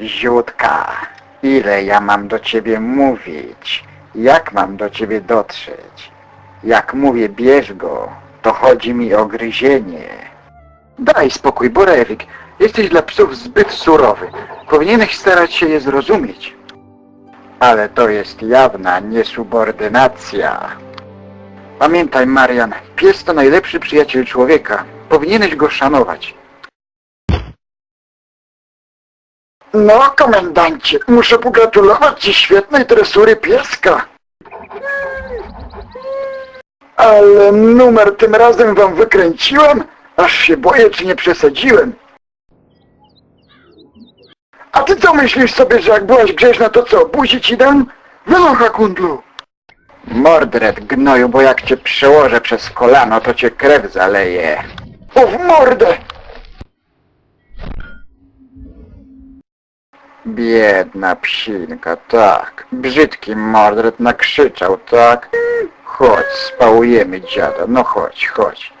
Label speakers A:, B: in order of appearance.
A: Ziutka, ile ja mam do ciebie mówić? Jak mam do ciebie dotrzeć? Jak mówię bierz go, to chodzi mi o gryzienie. Daj spokój, Borewik. Jesteś dla psów zbyt surowy. Powinieneś starać się je zrozumieć. Ale to jest jawna niesubordynacja. Pamiętaj, Marian, pies to najlepszy przyjaciel człowieka. Powinieneś go szanować. No, komendancie, muszę pogratulować Ci świetnej dresury pieska. Ale numer tym razem Wam wykręciłem, aż się boję, czy nie przesadziłem. A Ty co myślisz sobie, że jak byłaś grzeczna, to co, buzi Ci dam? Wynocha kundlu. Mordred, gnoju, bo jak Cię przełożę przez kolano, to Cię krew zaleje. O, w mordę! Biedna psinka, tak. Brzydki Mordred nakrzyczał, tak. Chodź, spałujemy dziada, no chodź, chodź.